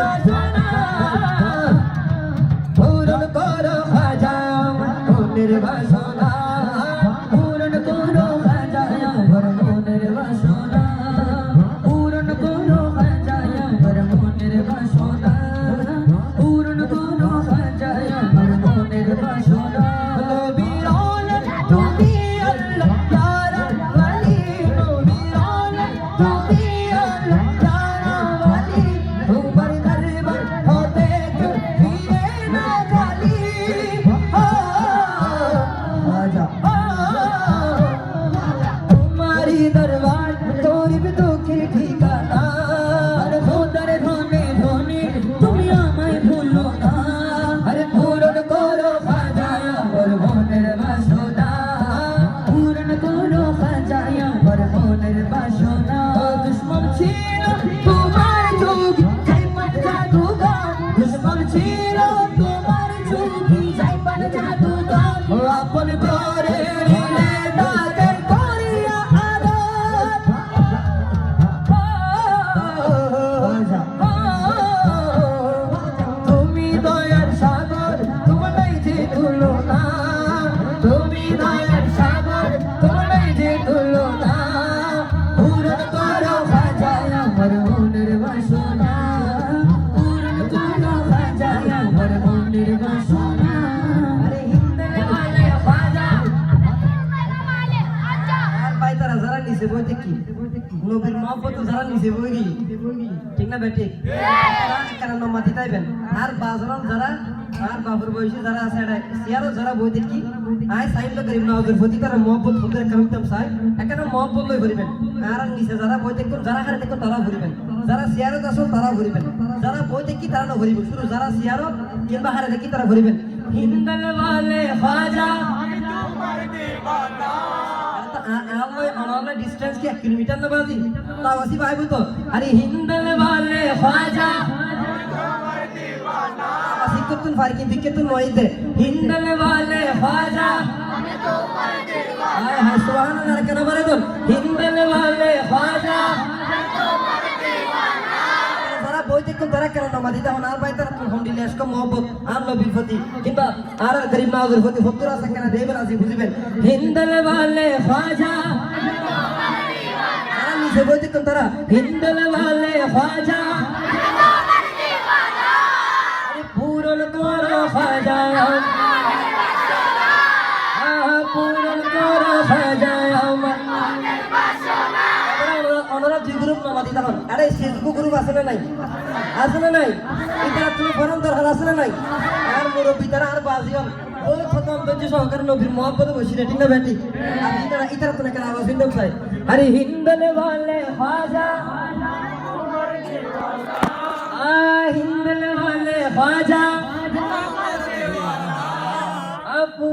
বাসনা পূরণ করো আমার মনের বাসনা মনের বইতে কি? নবীর মহব্বত যারা নিজে বই ঠিক না বেটি হ্যাঁ। কারণ মাতি তাইবেন। আর বাজরান যারা আর বাবুর বয়সে যারা আছে সিয়ারও যারা বইতে কি? আয় সাইন তো গরিব নজর প্রতি তারা মহব্বত খুদের কামিতাম সাই এখানে মহব্বত লই ঘুরিবেন আর নিচে যারা বই দেখুন যারা হারে দেখুন তারা ভরিবেন। যারা সিয়ারত আসল তারা ভরিবেন। যারা বই দেখি তারা না ভরিবেন। শুধু যারা সিয়ারত কিংবা হারে দেখি তারা ভরিবেন। হিন্দল বালে খাজা আমি তোমার দেবানা। ऑनलाइन डिस्टेंस की किलोमीटर ना बाजी तावसी भाई बोल तो अरे हिंदल वाले ख्वाजा तुम फारकी दिक्कत तुम मोहित हिंदल वाले ख्वाजा हाय हाय सुभान अल्लाह के नाम है तो हिंदल এখন তারা কেন নামাজ দিতে হন আর ভাই তারা আলহামদুলিল্লাহ এসকম মহব্বত আর নবীর প্রতি, কিংবা আর গরিব প্রতি হত্তর আছে কেন? দেবেন বুঝবেন? আর নিজে বলতে কোন তারা আপনারা দুই গ্রুপ নামা দিতে হন আরে ফেসবুক গ্রুপ আছে না নাই? আছে না নাই? এটা তুমি ফরম দরকার আছে না নাই? আর মুরব্বী তারা আর বাজি হন। ওই খতম ধৈর্য সহকারে নবীর মহব্বত বসি রে ঠিক না বেটি? আপনি ইতারা তো নাকি আওয়াজ হিন্দু চাই আরে হিন্দলে বলে খাজা হিন্দলে বলে খাজা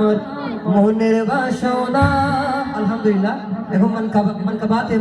আমার মনের বাসনা আলহামদুলিল্লাহ। এখন মান কাবাতে